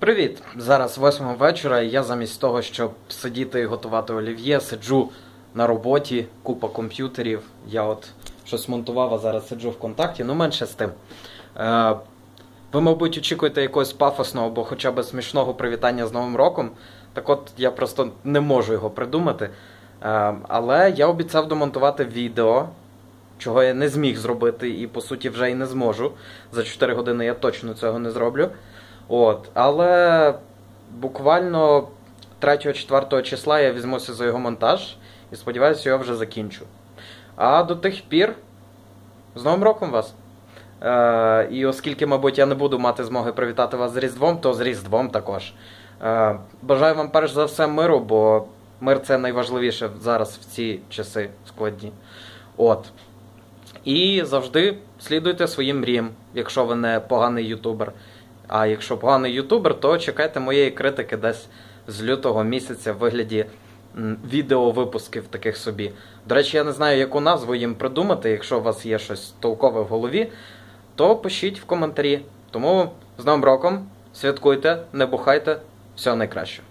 Привіт! Зараз восьма вечора, і я замість того, щоб сидіти і готувати олів'є, сиджу на роботі, купа комп'ютерів. Я от щось монтував, а зараз сиджу в контакті, ну менше з тим. Е, ви, мабуть, очікуєте якогось пафосного або хоча б смішного привітання з Новим роком. Так от я просто не можу його придумати. Е, але я обіцяв домонтувати відео, чого я не зміг зробити, і по суті вже і не зможу. За 4 години я точно цього не зроблю. От, але буквально 3-4 числа я візьмуся за його монтаж і сподіваюся, його вже закінчу. А до тих пір, з Новим роком вас! Е, і оскільки, мабуть, я не буду мати змоги привітати вас з Різдвом, то з Різдвом також. Е, бажаю вам перш за все миру, бо мир це найважливіше зараз в ці часи складні. От. І завжди слідуйте своїм мріям, якщо ви не поганий ютубер. А якщо поганий ютубер, то чекайте моєї критики десь з лютого місяця в вигляді відеовипусків таких собі. До речі, я не знаю, яку назву їм придумати. Якщо у вас є щось толкове в голові, то пишіть в коментарі. Тому з Новим роком святкуйте, не бухайте, всього найкращого.